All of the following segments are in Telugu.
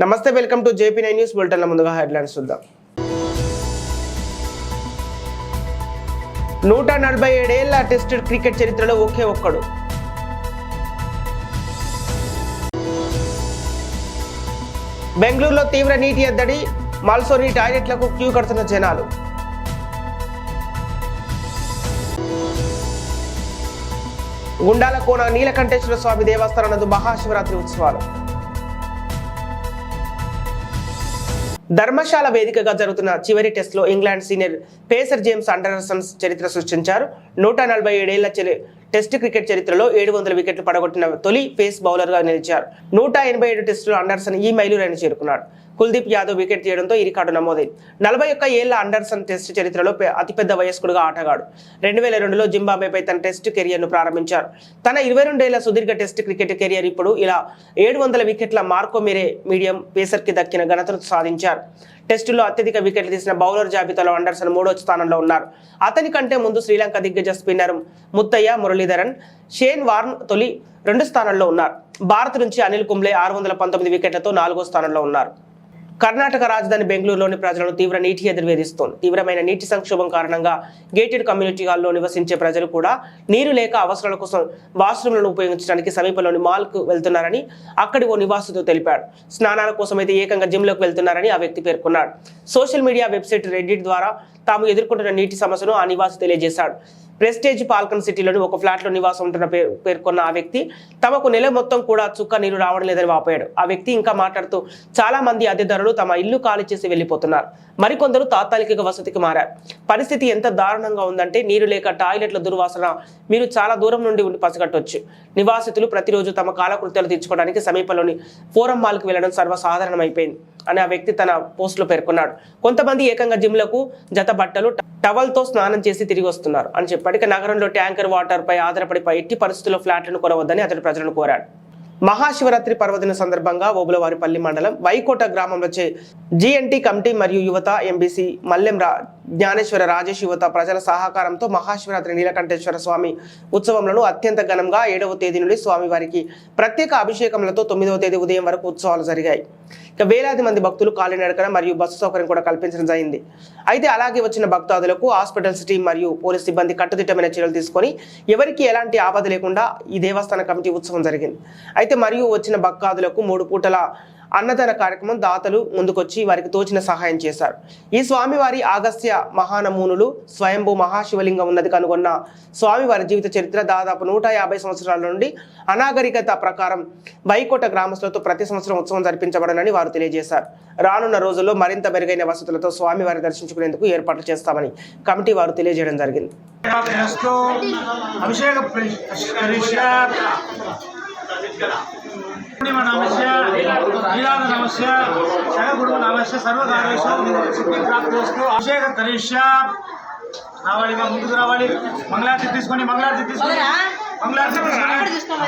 నమస్తే welcome to JP nine news బులెటిన్ల ముందుగా హెడ్లైన్స్ చూద్దాం. నూట నలభై ఏడేళ్ళ టెస్ట్ క్రికెట్ చరిత్రలో ఒకే ఒక్కడు. బెంగళూరులో తీవ్ర నీటి ఎద్దడి మాల్సోని టాయిలెట్లకు క్యూ కడుతున్న జనాలు. గుండాల కోన నీలకంఠేశ్వర స్వామి దేవస్థానం నందు మహాశివరాత్రి ఉత్సవాలు. ధర్మశాల వేదికగా జరుగుతున్న చివరి టెస్ట్లో England senior pacer James Anderson's చరిత్ర సృష్టించారు. నూట నలభై ఏడేళ్ళ టెస్ట్ క్రికెట్ చరిత్రలో ఏడు వందల వికెట్లు పడగొట్టిన తొలి పేస్ బౌలర్గా నిలిచారు. నూట ఎనభై ఏడు టెస్టులు అండర్సన్ ఈ మైలురాయిని చేరుకున్నాడు. కుల్దీప్ యాదవ్ వికెట్ తీయడంతో ఈ రికార్డు నమోదైంది నలభై ఒక్క ఏళ్ళ అండర్సన్ టెస్ట్ చరిత్రలో అతిపెద్ద వయస్కుడుగా ఆటగాడు. రెండు వేల రెండులో జింబాబేపై తన టెస్ట్ కెరియర్ను ప్రారంభించారు. తన ఇరవై రెండేళ్ళ సుదీర్ఘ టెస్ట్ క్రికెట్ కెరియర్ ఇప్పుడు ఇలా ఏడు వందల వికెట్ల మార్కో మీరే మీడియం పేసర్కి దక్కిన ఘనతను సాధించారు. టెస్టులో అత్యధిక వికెట్లు తీసిన బౌలర్ జాబితాలో అండర్సన్ మూడో స్థానంలో ఉన్నారు. అతని కంటే ముందు శ్రీలంక దిగ్గజ spinner Muttiah Muralitharan Shane Warne తొలి రెండు స్థానంలో ఉన్నారు. భారత్ నుంచి అనిల్ కుంబ్లే ఆరు వందల పంతొమ్మిది వికెట్లతో నాలుగో స్థానంలో ఉన్నారు. కర్ణాటక రాజధాని బెంగళూరులోని ప్రజలను తీవ్ర నీటి ఎదురువేధిస్తోంది. తీవ్రమైన నీటి సంక్షోభం కారణంగా గేటెడ్ కమ్యూనిటీ నివసించే ప్రజలు కూడా నీరు లేక అవసరాల కోసం వాష్రూమ్లను ఉపయోగించడానికి సమీపంలోని మాల్కు వెళ్తున్నారని అక్కడి ఓ నివాసుతో తెలిపాడు. స్నానాల కోసం అయితే ఏకంగా జిమ్లోకి వెళ్తున్నారని ఆ వ్యక్తి పేర్కొన్నాడు. సోషల్ మీడియా వెబ్సైట్ రెడ్డిట్ ద్వారా తాము ఎదుర్కొంటున్న నీటి సమస్యను ఆ నివాసి తెలియజేశాడు. ప్రెస్టేజ్ పాల్కన్ సిటీలోని ఒక ఫ్లాట్లో నివాసం ఉంటున్న పేరు పేర్కొన్న ఆ వ్యక్తి తమకు నెల మొత్తం కూడా చుక్క నీరు రావడం లేదని వాపోయాడు. ఆ వ్యక్తి ఇంకా మాట్లాడుతూ చాలా మంది అద్దెదారులు తమ ఇల్లు ఖాళీ చేసి వెళ్ళిపోతున్నారు. మరికొందరు తాత్కాలిక వసతికి మారారు. పరిస్థితి ఎంత దారుణంగా ఉందంటే నీరు లేక టాయిలెట్ల దుర్వాసన మీరు చాలా దూరం నుండి ఉండి పసిగట్టవచ్చు నివాసితులు ప్రతిరోజు తమ కాలకృత్యాలు తీర్చుకోవడానికి సమీపంలోని ఫోరం మాల్కి వెళ్ళడం సర్వసాధారణమైపోయింది అని ఆ వ్యక్తి తన పోస్టులో పేర్కొన్నాడు. కొంతమంది ఏకంగా జిమ్లకు జత బట్టలు టవల్తో స్నానం చేసి తిరిగి వస్తున్నారు అని చెప్పాడు ఇక నగరంలో ట్యాంకర్ వాటర్పై ఆధారపడిపోయి ఎట్టి పరిస్థితుల్లో ఫ్లాట్లను కొనవద్దని అతడు ప్రజలను కోరాడు. మహాశివరాత్రి పర్వదిన సందర్భంగా ఓబులవారిపల్లి మండలం వైకోట గ్రామంలో చే కమిటీ మరియు యువత ఎంబీసీ మల్లెం రా జ్ఞానేశ్వర రాజేష్ యువత ప్రజల సహకారంతో మహాశివరాత్రి నీలకంఠేశ్వర స్వామి ఉత్సవంలో అత్యంత ఘనంగా ఏడవ తేదీ నుండి స్వామివారికి ప్రత్యేక అభిషేకములతో తొమ్మిదవ తేదీ ఉదయం వరకు ఉత్సవాలు జరిగాయి. ఇక వేలాది మంది భక్తులు కాలినడకన మరియు బస్సు సౌకర్యం కూడా కల్పించడం జరిగింది. అయితే అలాగే వచ్చిన భక్తాదులకు హాస్పిటల్స్ టీం మరియు పోలీస్ సిబ్బంది కట్టుదిట్టమైన చర్యలు తీసుకొని ఎవరికి ఎలాంటి ఆపద లేకుండా ఈ దేవస్థాన కమిటీ ఉత్సవం జరిగింది. అయితే మరియు వచ్చిన భక్తాదులకు మూడు పూటల అన్నదాన కార్యక్రమం దాతలు ముందుకొచ్చి వారికి తోచిన సహాయం చేశారు. ఈ స్వామివారి ఆగస్త్య మహానమూనులు స్వయంభూ మహాశివలింగం ఉన్నది కనుగొన్న స్వామివారి జీవిత చరిత్ర దాదాపు నూట యాభై సంవత్సరాల నుండి అనాగరికత ప్రకారం వైకోట గ్రామస్తులతో ప్రతి సంవత్సరం ఉత్సవం జరిపించబడనని వారు తెలియజేశారు. రానున్న రోజుల్లో మరింత మెరుగైన వసతులతో స్వామివారి దర్శించుకునేందుకు ఏర్పాట్లు చేస్తామని కమిటీ వారు తెలియజేయడం జరిగింది. అభిషేక పూర్ణిమ నమస్య నీలాద నమస్య శగగురు నమస్య సర్వకార్యేషు సిద్ధి ప్రాప్తిస్తూ అభిషేక కరిష్య రావాలి మా ముందుకు రావాలి. మంగళారతి తీసుకొని మంగళారతి తీసుకొని. మంగళారతి తీసుకొని.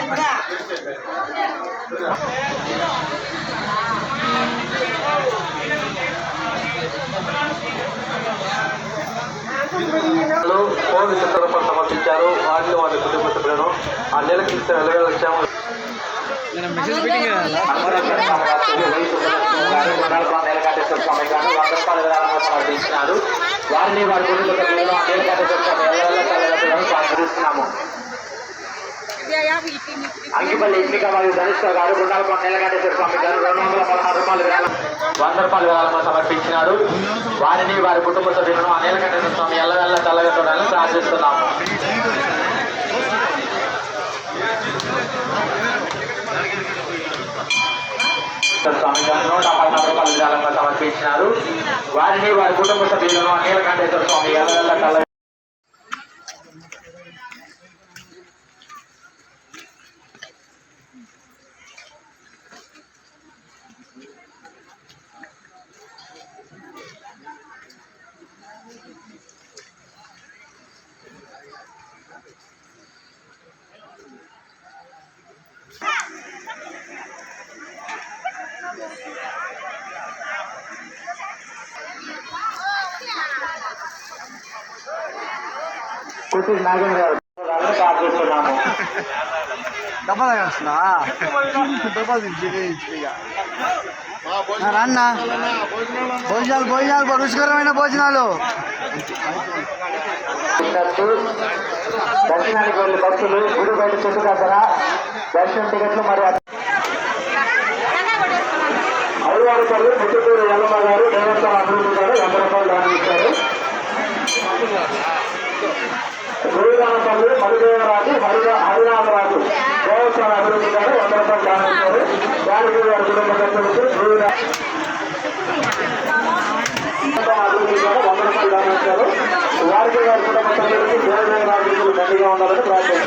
వాళ్ళు ఫోన్ చిత్రపటం సమర్పించారు. వారిని వారి కుటుంబ సభ్యులను ఆ నెలకి వెళ్ళగలిచాము వారిని వారి కుటుంబ సభ్యులను ఆ ప్రార్థిస్తున్నాము అంకిపల్లి గారు గుండాలకొండ నీలకంఠేశ్వర స్వామి గారు రెండు వందల పదహారు రూపాయలు విరాళం. వంద రూపాయలు విరాళం సమర్పించినారు వారిని వారి కుటుంబ సభ్యులను ఆ నీలకంఠేశ్వర స్వామి ఎల్లవెల్ల చల్లగొట్టాలని ప్రార్థిస్తున్నాము. స్వామి గారు నూట పదహారు రూపాయలు విరాళంగా సమర్పించినారు. వారిని వారి కుటుంబ సభ్యులను నీలకంఠేశ్వర స్వామి ఎల్లవెల్ల చల్ల నాగేంద్ర గారు. అన్న భోజనాలు భోజనాలు రుచికరమైన భోజనాలు. దర్శనానికి వెళ్ళి భక్తులు గుడి బయట చెట్టు దగ్గర దర్శనం టికెట్లు మరియు ముట్టుకూరు ఎల్లమ్మ గారు దేవస్థానం అభివృద్ధి గారు వంద రూపాయలు దానం ఇచ్చారు గురుగానపల్లి మధుదేవరాజు హరిగా హరినాథరాజు దేవస్థానం అభివృద్ధి గారు వంద రూపాయలు దానం ఇచ్చారు దానికి వారి కుటుంబ సభ్యులకు గురుగా అభివృద్ధి గారు వంద రూపాయలు దానం ఇచ్చారు వారికి వారి కుటుంబ సభ్యులకు దేవదేవరాజు దండిగా ఉండాలని ప్రార్థించారు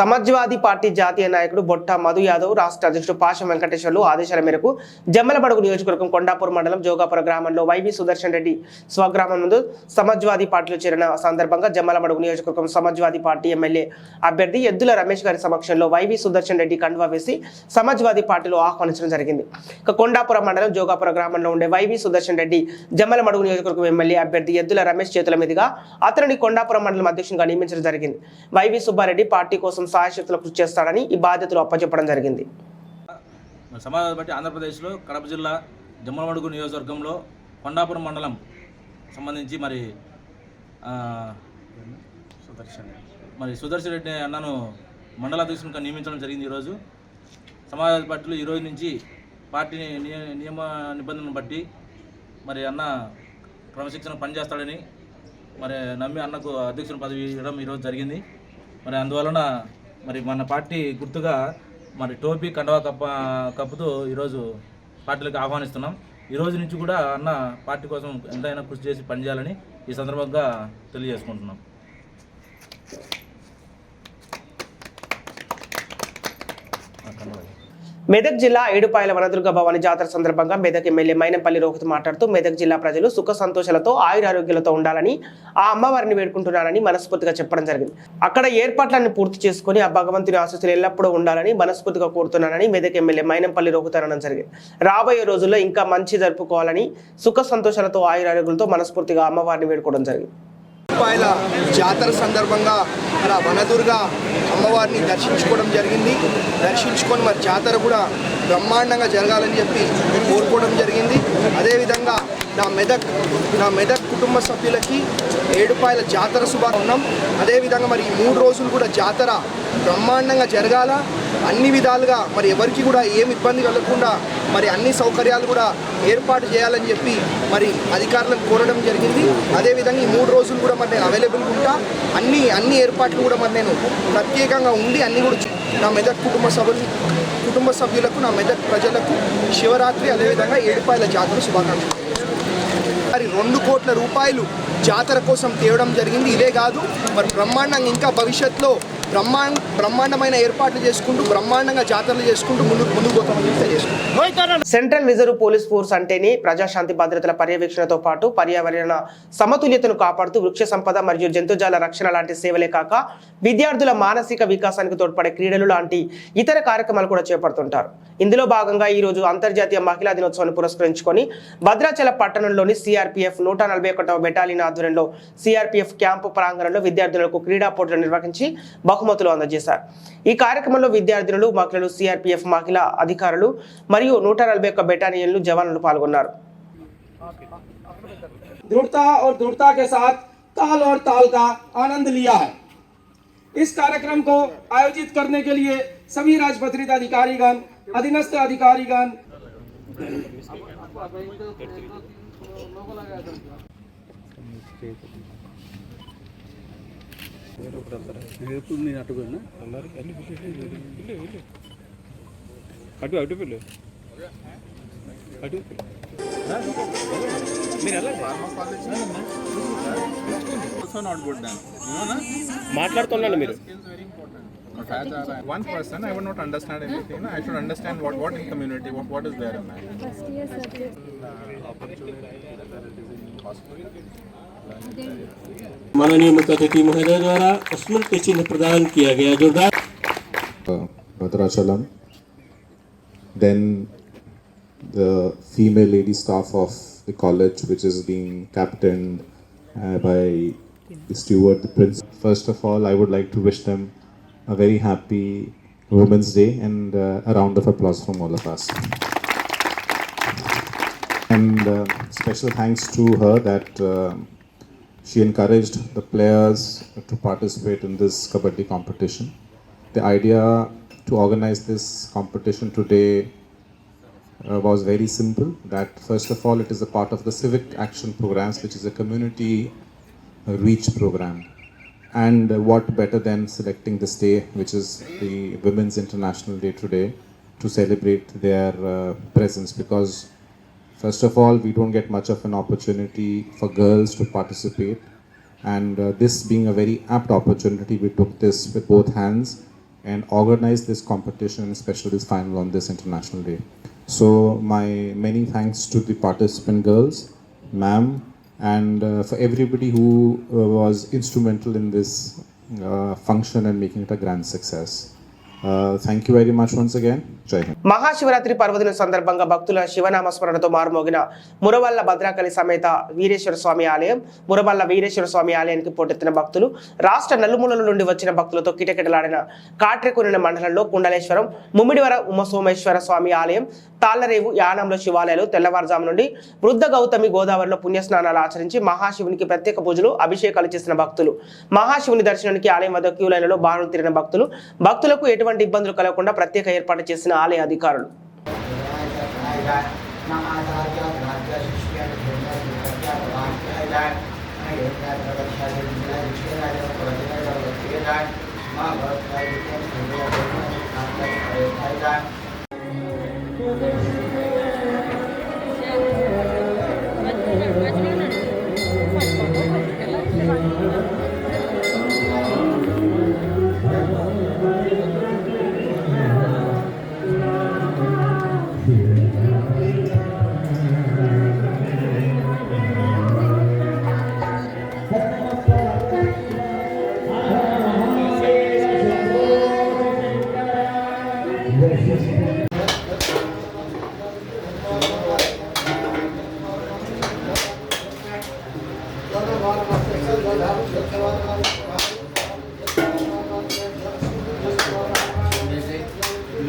సమాజ్వాదీ పార్టీ జాతీయ నాయకుడు బొట్ట మధు యాదవ్ రాష్ట్ర అధ్యక్షుడు పాషం వెంకటేశ్వర్లు ఆదేశాల మేరకు జమ్మలబడుగు నియోజకవర్గం కొండాపూర్ మండలం జోగాపుర గ్రామంలో వైవి సుదర్శన్ రెడ్డి స్వగ్రామం ముందు సమాజ్వాదీ పార్టీలో చేరిన సందర్భంగా జమ్మలబడుగు నియోజకవర్గం సమాజ్వాదీ పార్టీ ఎమ్మెల్యే అభ్యర్థి ఎద్దుల రమేష్ గారి సమక్షంలో వైవి సుదర్శన్ రెడ్డి కండువా వేసి సమాజ్వాదీ పార్టీలో ఆహ్వానించడం జరిగింది. ఇక కొండాపురం మండలం జోగాపుర గ్రామంలో ఉండే వైవి సుదర్శన్ రెడ్డి జమ్మలమడుగు నియోజకవర్గం ఎమ్మెల్యే అభ్యర్థి ఎద్దుల రమేష్ చేతుల మీదుగా అతనిని కొండాపురం మండలం అధ్యక్షునిగా నియమించడం జరిగింది. వైవి సుబ్బారెడ్డి పార్టీ కోసం సాయశక్తులు కృషి చేస్తాడని ఈ బాధ్యతలు అప్పచెప్పడం జరిగింది. సమాధానం బట్టి ఆంధ్రప్రదేశ్లో కడప జిల్లా జమ్మలమడుగు నియోజకవర్గంలో కొండాపురం మండలం సంబంధించి మరి సుదర్శన్ మరి సుదర్శన్ రెడ్డి అన్నను మండల నియమించడం జరిగింది ఈరోజు. సమాజవాద పార్టీలో ఈరోజు నుంచి పార్టీ నియ- నియమ నిబంధనలను బట్టి మరి అన్న క్రమశిక్షణ పనిచేస్తాడని మరి నమ్మి అన్నకు అధ్యక్షుని పదవి ఇవ్వడం ఈరోజు జరిగింది. మరి అందువలన మరి మన పార్టీ గుర్తుగా మరి టోపీ కండవా కప్ప కప్పుతో ఈరోజు పార్టీలకు ఆహ్వానిస్తున్నాం. ఈ రోజు నుంచి కూడా అన్న పార్టీ కోసం ఎంతైనా కృషి చేసి పనిచేయాలని ఈ సందర్భంగా తెలియజేసుకుంటున్నాం ఆ, కండువా. మెదక్ జిల్లా ఏడుపాయల వనదుర్గ భవాని జాతర సందర్భంగా మెదక్ ఎమ్మెల్యే మైనంపల్లి రోహిత్ మాట్లాడుతూ మెదక్ జిల్లా ప్రజలు సుఖ సంతోషాలతో ఆయురారోగ్యాలతో ఉండాలని ఆ అమ్మవారిని వేడుకుంటున్నారని మనస్ఫూర్తిగా చెప్పడం జరిగింది. అక్కడ ఏర్పాట్లన్నీ పూర్తి చేసుకుని ఆ భగవంతుని ఆశస్సులు ఎల్లప్పుడూ ఉండాలని మనస్ఫూర్తిగా కోరుతున్నానని మెదక్ ఎమ్మెల్యే మైనంపల్లి రోహిత్ అనడం జరిగింది. రాబోయే రోజుల్లో ఇంకా మంచి జరుపుకోవాలని సుఖ సంతోషాలతో ఆయురారోగ్యాలతో మనస్ఫూర్తిగా అమ్మవారిని వేడుకోవడం జరిగింది. రూపాయల జాతర సందర్భంగా అలా వనదుర్గ అమ్మవారిని దర్శించుకోవడం జరిగింది. దర్శించుకొని మరి జాతర కూడా బ్రహ్మాండంగా జరగాలని చెప్పి కోరుకోవడం జరిగింది. అదేవిధంగా నా మెదక్ నా మెదక్ కుటుంబ సభ్యులకి ఏడుపాయల జాతర శుభా ఉన్నాం అదేవిధంగా మరి ఈ మూడు రోజులు కూడా జాతర బ్రహ్మాండంగా జరగాల. అన్ని విధాలుగా మరి ఎవరికి కూడా ఏం ఇబ్బంది కలగకుండా మరి అన్ని సౌకర్యాలు కూడా ఏర్పాటు చేయాలని చెప్పి మరి అధికారులను కోరడం జరిగింది. అదేవిధంగా ఈ మూడు రోజులు కూడా మరి నేను అవైలబుల్గా ఉంటా. అన్ని అన్ని ఏర్పాట్లు కూడా మరి నేను ప్రత్యేకంగా ఉండి అన్ని కూడా నా మెదక్ కుటుంబ సభ్యులు కుటుంబ సభ్యులకు నా మెదక్ ప్రజలకు శివరాత్రి అదేవిధంగా ఏడుపాయల జాతర శుభాకాంక్షలు. మరి రెండు కోట్ల రూపాయలు జాతర కోసం తేవడం జరిగింది. ఇదే కాదు మరి బ్రహ్మాండంగా ఇంకా భవిష్యత్తులో బ్రహ్మాండ బ్రహ్మాండమైన ఏర్పాట్లు చేసుకుంటూ బ్రహ్మాండంగా జాతరలు చేసుకుంటూ ముందుకు ముందుకు పోతామని తెలియజేసుకుంటాం సెంట్రల్ రిజర్వ్ పోలీస్ ఫోర్స్ అంటేనే ప్రజాశాంతి భద్రతల పర్యవేక్షణతో పాటు పర్యావరణ సమతుల్యతను కాపాడుతూ వృక్ష సంపద మరియు జంతుజాల రక్షణ లాంటి సేవలే కాక విద్యార్థుల మానసిక వికాసానికి తోడ్పడే క్రీడలు లాంటి ఇతర కార్యక్రమాలు కూడా చేపడుతుంటారు. ఇందులో భాగంగా ఈ రోజు అంతర్జాతీయ మహిళా దినోత్సవాన్ని పురస్కరించుకొని భద్రాచల పట్టణంలోని సిఆర్పీఎఫ్ నూట నలభై ఒకటవ బెటాలియన్ ఆధ్వర్యంలో సిఆర్పీఎఫ్ క్యాంపు ప్రాంగణంలో విద్యార్థులకు క్రీడా పోటీలు నిర్వహించి బహుమతులు అందజేశారు ఈ కార్యక్రమంలో విద్యార్థినులు మహిళలు సిఆర్పీఎఫ్ మహిళా అధికారులు మరియు నూట నలభై ఒక్క బెటాలియన్లు జవాన్లు పాల్గొన్నారు दृढ़ता और दृढ़ता के साथ ताल और ताल का आनंद लिया है इस कार्यक्रम को आयोजित करने के लिए सभी राजपत्रित अधिकारीगण अधीनस्थ अधिकारीगण ఎప్పుడు నేను అట్టుకున్నా అటు అటు పిల్లు అటు మాట్లాడుతున్నాను మీరు one person i would not understand anything i should understand what what in community what what is there in that माननीय मुख्य अतिथि महोदय द्वारा स्मृति चिन्ह प्रदान किया गया जो डा- Bhadrachalam. Then the female lady staff of the college, which is being captained uh, by the steward, the prince. First of all, I would like to wish them a very happy Women's Day and uh, a round of applause from all of us. And uh, special thanks to her that uh, she encouraged the players to participate in this kabaddi competition. The idea to organize this competition today uh, was very simple. That first of all, it is a part of the civic action programs, which is a community uh, reach program. And uh, what better than selecting this day, which is the Women's International Day today, to celebrate their uh, presence because First of all, we don't get much of an opportunity for girls to participate, and uh, this being a very apt opportunity, we took this with both hands and organized this competition, especially this final on this International Day. So, my many thanks to the participant girls, ma'am, and uh, for everybody who uh, was instrumental in this uh, function and making it a grand success. Mahashivratri పర్వదిన సందర్భంగా భక్తుల శివనామ స్మరణతో మారుమోగిన మురవల్ల భద్రాకలి సమేత వీరేశ్వర స్వామి ఆలయం మురవల్ల వీరేశ్వర స్వామి ఆలయానికి పోటెత్తిన భక్తులు రాష్ట్ర నలుమూలల నుండి వచ్చిన భక్తులతో కిటకిటలాడిన కాట్రెకొనిన మండలంలో కుండలేశ్వరం ముమ్మిడివర ఉమసోమేశ్వర స్వామి ఆలయం తాళ్ళరేవు యానంలో శివాలయాలు తెల్లవారుజాము నుండి వృద్ధ గౌతమి గోదావరిలో పుణ్యస్నానాలు ఆచరించి మహాశివునికి ప్రత్యేక పూజలు అభిషేకాలు చేసిన భక్తులు. మహాశివుని దర్శనానికి ఆలయం వద్ద క్యూ లైన్లో బారులు తిరిగిన భక్తులు. భక్తులకు ఎటువంటి ఇబ్బందులు కలగకుండా ప్రత్యేక ఏర్పాటు చేసిన ఆలయ అధికారులు.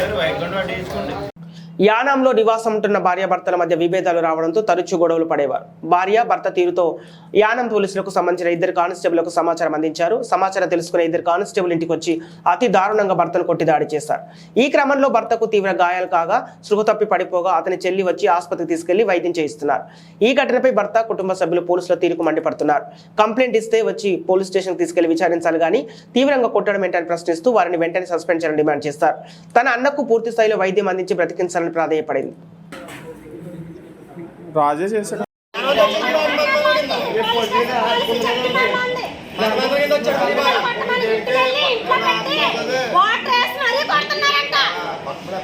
ఎవరు వైకుంఠం అంటే వేసుకోండి. యానాంలో నివాసం ఉంటున్న భార్యాభర్తల మధ్య విభేదాలు రావడంతో తరచూ గొడవలు పడేవారు. భార్య భర్త తీరుతో యానం పోలీసులకు సంబంధించిన ఇద్దరు కానిస్టేబుల్కు సమాచారం అందించారు. సమాచారం తెలుసుకున్న ఇద్దరు కానిస్టేబుల్ ఇంటికి వచ్చి అతి దారుణంగా భర్తను కొట్టి దాడి చేశారు. ఈ క్రమంలో భర్తకు తీవ్ర గాయాలు కాగా సృహ తప్పి పడిపోగా అతని చెల్లి వచ్చి ఆసుపత్రికి తీసుకెళ్ళి వైద్యం చేయిస్తున్నారు. ఈ ఘటనపై భర్త కుటుంబ సభ్యులు పోలీసుల తీరుకు మండిపడుతున్నారు. కంప్లైంట్ ఇస్తే వచ్చి పోలీస్ స్టేషన్కి తీసుకెళ్ళి విచారించాలి కానీ తీవ్రంగా కొట్టడం ఏంటని ప్రశ్నిస్తూ వారిని వెంటనే సస్పెండ్ చేయాలని డిమాండ్ చేస్తారు. తన అన్నకు పూర్తి స్థాయిలో వైద్యం అందించి బ్రతికించాలని ప్రాధాయపడింది. రాజే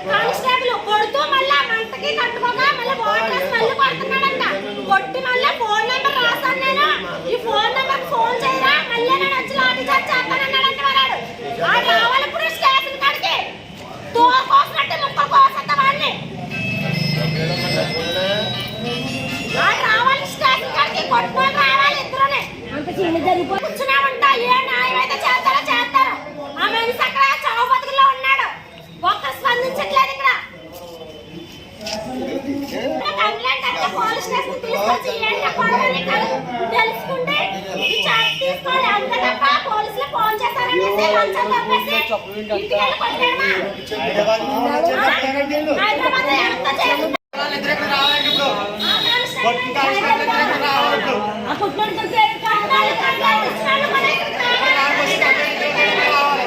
కానిస్టేబుల్ కొడుతూ మళ్ళా మంటకి మళ్ళీ వాటర్ మళ్ళీ కొడుతున్నాడంట కొట్టి మళ్ళీ ఫోన్ నెంబర్ రాసాను నేను ఈ ఫోన్ నెంబర్ ఫోన్ చేయరా? మళ్ళీ నేను వచ్చి లాఠీ చార్జ్ చేస్తానన్నాడంట వాడు రావాలి చేస్తారో చేస్తారు. ఆమె మనిషి అక్కడ ఉన్నాడు. ఒక్క స్పందించట్లేదు ఇక్కడ కంప్లైంట్ అంటే పోలీస్ స్టేషన్ తీసుకొచ్చి ఏంటో గొడవని కలు- తెలుసుకుంటే ఈ చార్జ్ తీసుకోవాలి. అంతే తప్ప పోలీసులు ఫోన్ చేస్తారనేసి లంచం తప్పేసి ఇంటికి వెళ్ళి కొట్టేయడమా? హైదరాబాద్లో ఎంత చేసిందో ఆ పుట్టినోడికి పేరు కావాలి, కావాలి, ఇచ్చినాడు కూడా ఇక్కడికి రావాలి.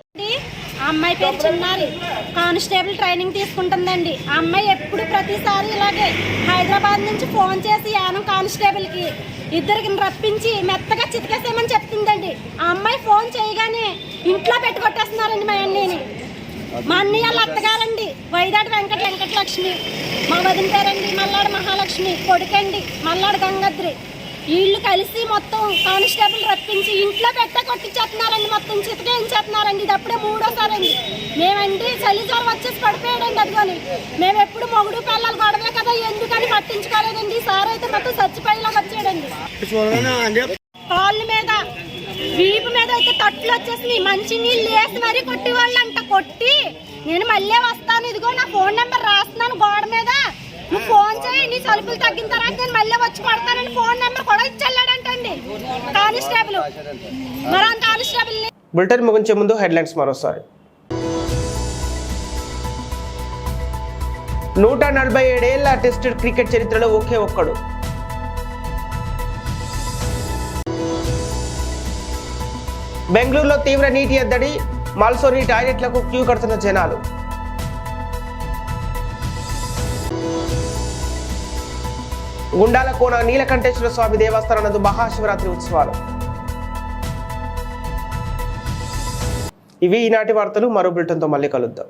అమ్మాయి పేరు చిన్నారి. కానిస్టేబుల్ ట్రైనింగ్ తీసుకుంటుందండి. ఆ అమ్మాయి ఎప్పుడు ప్రతిసారి ఇలాగే హైదరాబాద్ నుంచి ఫోన్ చేసి యానం కానిస్టేబుల్కి ఇద్దరికి రప్పించి మెత్తగా చితికేసేమని చెప్తుందండి. ఆ అమ్మాయి ఫోన్ చేయగానే ఇంట్లో పెట్టుకొట్టేస్తున్నారండి మా అన్నీని మా అన్నయ్య వాళ్ళ అత్తగారండి. వైదాటి వెంకట వెంకటలక్ష్మి. మా వదిన పేరండి మల్లాడు మహాలక్ష్మి. కొడుకండి మల్లాడు గంగద్రి. వీళ్ళు కలిసి మొత్తం కానిస్టేబుల్ రప్పించి ఇంట్లో పెట్ట కొట్టించేస్తున్నారండి మొత్తం చితకేయించేస్తున్నారండి ఇది అప్పుడే మూడోసారి అండి మేమండి చలి జ్వరం వచ్చేసి పడిపోయాడండి అదిగోని. మేము ఎప్పుడు మొగుడు పిల్లలు గొడవే కదా ఎందుకని పట్టించుకోలేదండి. సార్ అయితే మొత్తం చచ్చిపోయేలాగా వచ్చాడండి. కాళ్ళ మీద వీపు మీద అయితే తట్లు వచ్చేసి మంచి నీళ్ళు వేసి మరీ కొట్టి వాళ్ళంట కొట్టి నేను మళ్ళీ వస్తాను ఇదిగో నా ఫోన్ నెంబర్ రాస్తున్నాను గోడ మీద. నువ్వు ఫోన్ చేయి నీ సలుపులు తగ్గిన తర్వాత నేను మళ్ళీ వచ్చి పడతానని ఫోన్ నెంబర్ కూడా ఇచ్చెళ్ళాడంటండి. కానిస్టేబుల్. మరి అంత కానిస్టేబుల్ బులెటిన్ ముగించే ముందు హెడ్లైన్స్ మరోసారి. నూట నలభై ఏడేళ్ళ టెస్ట్ క్రికెట్ చరిత్రలో ఒకే ఒక్కడు. బెంగళూరులో తీవ్ర నీటి ఎద్దడి మల్సోని టాయిలెట్లకు క్యూ కడుతున్న జనాలు. గుండాలకోన నీలకంఠేశ్వర స్వామి దేవస్థానం నందు మహాశివరాత్రి ఉత్సవాలు. ఇవి ఈనాటి వార్తలు. మరో బ్రిటన్తో మళ్ళీ కలుద్దాం.